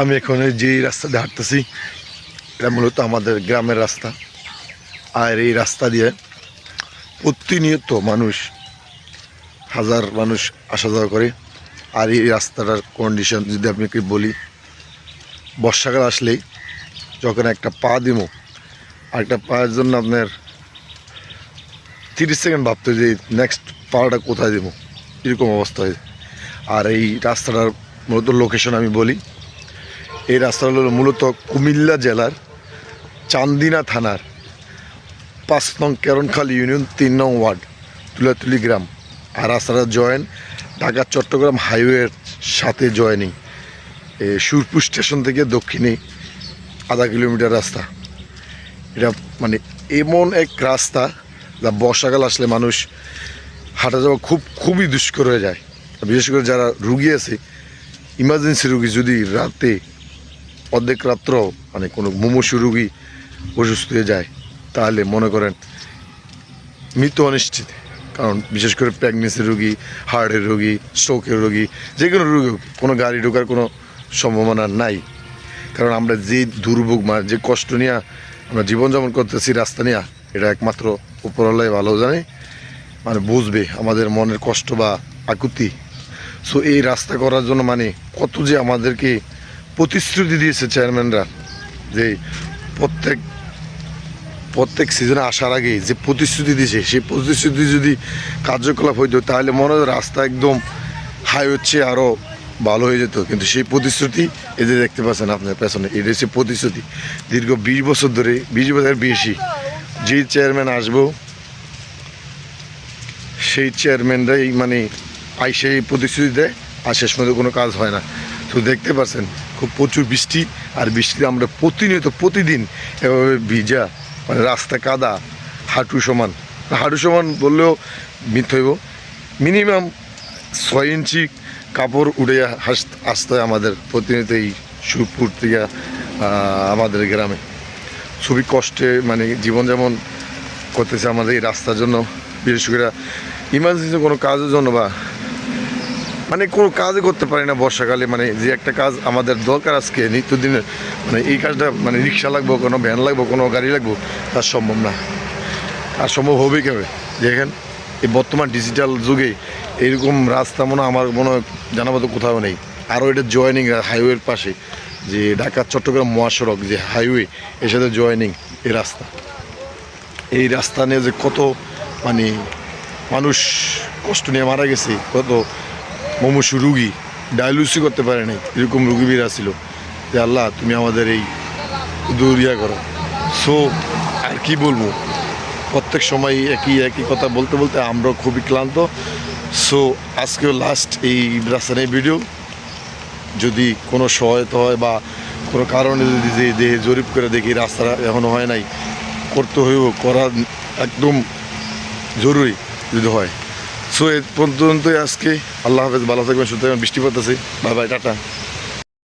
আমি এখন যে দিয়ে হাঁটতেছি, এটা মূলত আমাদের গ্রামের রাস্তা। আর এই রাস্তা দিয়ে প্রতিনিয়ত মানুষ, হাজার মানুষ আসা যাওয়া করে। আর এই রাস্তাটার কন্ডিশন যদি আপনাকে বলি, বর্ষাকাল আসলেই যখন একটা পা দিব, আরেকটা পায়ের জন্য আপনার তিরিশ সেকেন্ড ভাবতে যে নেক্সট পাটা কোথায় দেবো, এরকম অবস্থা হয় আর এই রাস্তাটার মূলত লোকেশন আমি বলি এই রাস্তাটা হলো মূলত কুমিল্লা জেলার চান্দিনা থানার পাঁচ নং কেরনখালী ইউনিয়ন, তিন নং ওয়ার্ড, তুলাতুলি গ্রাম। আর রাস্তাটা জয়েন ঢাকা, চট্টগ্রাম হাইওয়ের সাথে জয়েনিং। সুরপুর স্টেশন থেকে দক্ষিণে আধা কিলোমিটার রাস্তা। এটা মানে এমন এক রাস্তা যা বর্ষাকাল আসলে মানুষ হাঁটা যাওয়া খুব, খুবই দুষ্কর হয়ে যায়। বিশেষ করে যারা রুগী আছে, ইমার্জেন্সি রুগী যদি রাতে অর্ধেক রাত্র মানে কোনো মুমূর্ষু রুগী অসুস্থ হয়ে যায়, তাহলে মনে করেন মৃত্যু অনিশ্চিত। কারণ বিশেষ করে প্রেগনেন্সি রুগী হার্টের রুগী স্ট্রোকের রুগী, যে কোনো রুগী কোনো গাড়ি ঢোকার কোনো সম্ভাবনা নাই। কারণ আমরা যে দুর্ভোগ মানে যে কষ্ট নিয়ে আমরা জীবনযাপন করতেছি, রাস্তা নিয়ে, এটা একমাত্র উপরওয়ালাই ভালো জানে। মানে বুঝবে আমাদের মনের কষ্ট বা আকুতি। সো এই রাস্তা করার জন্য মানে কত যে আমাদেরকে প্রতিশ্রুতি দিয়েছে চেয়ারম্যানরা যে প্রত্যেক প্রত্যেক সিজনে আসার আগে যে প্রতিশ্রুতি দিয়েছে, সেই প্রতিশ্রুতি যদি কার্যকলাপ হইতো, তাহলে মনে হয় রাস্তা একদম হাই হচ্ছে আরও ভালো হয়ে যেত। কিন্তু সেই প্রতিশ্রুতি এই যে দেখতে পাচ্ছেন আপনার পেছনে, এটা হচ্ছে প্রতিশ্রুতি। দীর্ঘ বিশ বছর ধরে, বিশ বছরের বেশি যেই চেয়ারম্যান আসব, সেই চেয়ারম্যানরাই মানে আইসে প্রতিশ্রুতি দেয় আর শেষ মধ্যে কোনো কাজ হয় না। তো দেখতে পাচ্ছেন খুব প্রচুর বৃষ্টি আর বৃষ্টিতে আমরা প্রতিনিয়ত প্রতিদিন এভাবে ভিজা মানে রাস্তা কাদা, হাঁটু সমান। হাঁটু সমান বললেও মিথ হইব। মিনিমাম ছয় ইঞ্চি কাপড় উড়ে হাস- আসতে হয় আমাদের প্রতিনিয়ত এই সুরপুর থেকে আমাদের গ্রামে। খুবই কষ্টে মানে জীবনযাপন করতেছে আমাদের এই রাস্তার জন্য। বিশেষ করে ইমার্জেন্সি কোনো কাজের জন্য বা মানে কোনো কাজই করতে পারি না বর্ষাকালে মানে যে একটা কাজ আমাদের দরকার আজকে, নিত্যদিনের মানে এই কাজটা মানে রিক্সা লাগবো, কোনো ভ্যান লাগবো, কোনো গাড়ি লাগবো, তার সম্ভব না। আর সম্ভব হবে কীভাবে? দেখেন, এই বর্তমান ডিজিটাল যুগে এরকম রাস্তা মনে আমার মনে হয় জানা মতো কোথাও নেই। আরও এটা জয়েনিং হাইওয়ের পাশে, যে ঢাকা চট্টগ্রাম মহাসড়ক, যে হাইওয়ে এর সাথে জয়েনিং এই রাস্তা। এই রাস্তা নিয়ে যে কত মানে মানুষ কষ্ট নিয়ে মারা গেছে, কত মমুষু রুগী ডায়ালিসি করতে পারে নাই, এরকম রুগীবীরা ছিল যে আল্লাহ, তুমি আমাদের এই দৌড়িয়া করো। সো আর কি বলব? প্রত্যেক সময় একই একই কথা বলতে বলতে আমরাও খুবই ক্লান্ত। সো আজকেও লাস্ট এই রাস্তা নিয়ে ভিডিও যদি কোনো সহায়তা হয় বা কোনো কারণে যদি যে দেহে জরিপ করে দেখি রাস্তাটা এখনও হয় নাই, করতে হইব, করা একদম জরুরি যদি হয়। সো এ পর্যন্তই আজকে। আল্লাহ হাফেজ ভালো থাকবেন সুতরাং বৃষ্টি আছে বাই বাই টাটা।